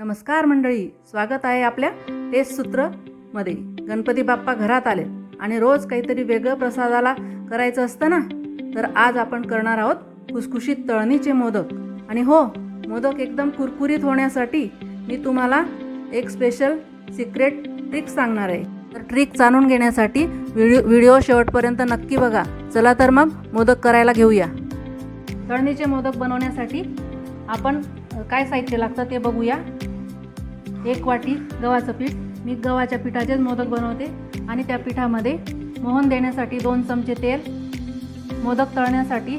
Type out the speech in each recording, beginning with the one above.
नमस्कार मंडळी स्वागत आहे आपल्या टेस्ट सूत्रमध्ये. गणपती बाप्पा घरात आले आणि रोज काहीतरी वेगळं प्रसादाला करायचं असतं ना? तर आज आपण करणार आहोत खुसखुशीत तळणीचे मोदक. आणि हो मोदक एकदम कुरकुरीत होण्यासाठी मी तुम्हाला एक स्पेशल सिक्रेट ट्रिक सांगणार आहे. तर ट्रिक जाणून घेण्यासाठी व्हिडिओ व्हिडिओ शेवटपर्यंत नक्की बघा. चला तर मग मोदक करायला घेऊया. तळणीचे मोदक बनवण्यासाठी आपण काय साहित्य लागतं ते बघूया. एक वाटी गव्हाचं पीठ. मी गव्हाच्या पिठाचेच मोदक बनवते आणि त्या पिठामध्ये मोहन देण्यासाठी दोन चमचे तेल मोदक तळण्यासाठी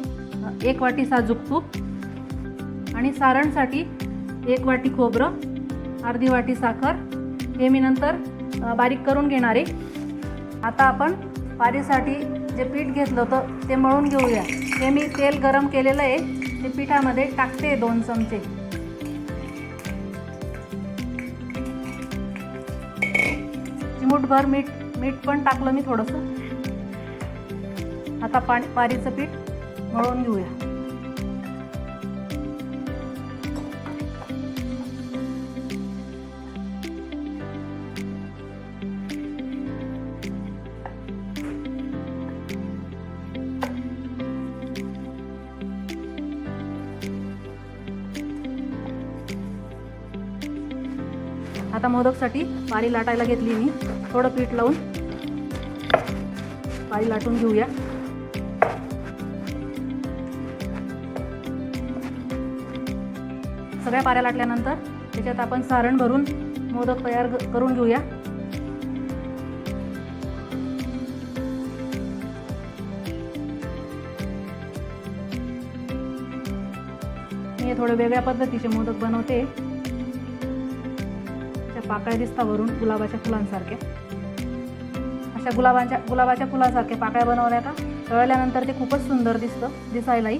एक वाटी साजूक तूप आणि सारणसाठी एक वाटी खोबरं अर्धी वाटी साखर. हे मी नंतर बारीक करून घेणार आहे. आता आपण पारीसाठी जे पीठ घेतलं होतं ते मळून घेऊया. ते मी तेल गरम केलेलं आहे. ते पिठामध्ये टाकते दोन चमचे. चिमूटभर मीठ मीठ पण टाकलं मी थोडंसं. आता पाणी पारीचं पीठ मळून घेऊया. आता मोदकसाठी पाणी लाटायला घेतली मी. थोडं पीठ लावून पाणी लाटून घेऊया. सगळ्या पाऱ्या लाटल्यानंतर त्याच्यात आपण सारण भरून मोदक तयार करून घेऊया. मी थोडं वेगळ्या पद्धतीचे मोदक बनवते. त्या पाकळ्या दिसता वरून गुलाबाच्या फुलांसारख्या. अशा गुलाबाच्या गुलाबाच्या फुलासारख्या पाकळ्या बनवल्या का? तळल्यानंतर ते खूपच सुंदर दिसतं दिसायलाही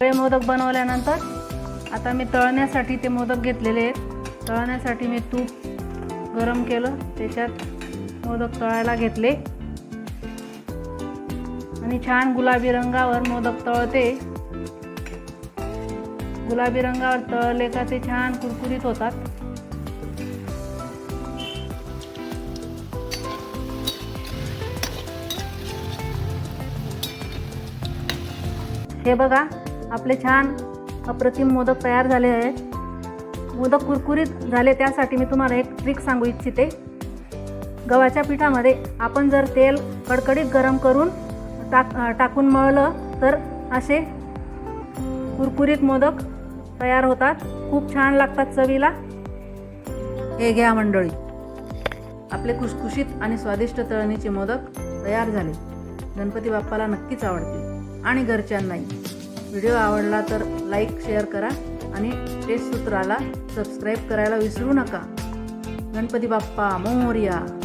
सगळे मोदक बनवल्यानंतर आता मी तळण्यासाठी ते मोदक घेतलेले आहेत. तळण्यासाठी मी तूप गरम केलं त्याच्यात मोदक तळायला घेतले. आणि छान गुलाबी रंगावर मोदक तळते. गुलाबी रंगावर तळले का ते छान कुरकुरीत होतात. हे बघा आपले छान अप्रतिम मोदक तयार झाले आहेत. मोदक कुरकुरीत झाले त्यासाठी मी तुम्हाला एक ट्रिक सांगू इच्छिते. गव्हाच्या पिठामध्ये आपण जर तेल कडकडीत गरम करून टाक टाकून मळलं तर असे कुरकुरीत मोदक तयार होतात. खूप छान लागतात चवीला. हे घ्या मंडळी. आपले खुशखुशीत आणि स्वादिष्ट तळणीचे मोदक तयार झाले. गणपती बाप्पाला नक्कीच आवडतील. आणि घरच्यांनाही. व्हिडिओ आवडला तर लाईक शेअर करा आणि टेस्ट सूत्राला सबस्क्राईब करायला विसरू नका. गणपती बाप्पा मोर्या.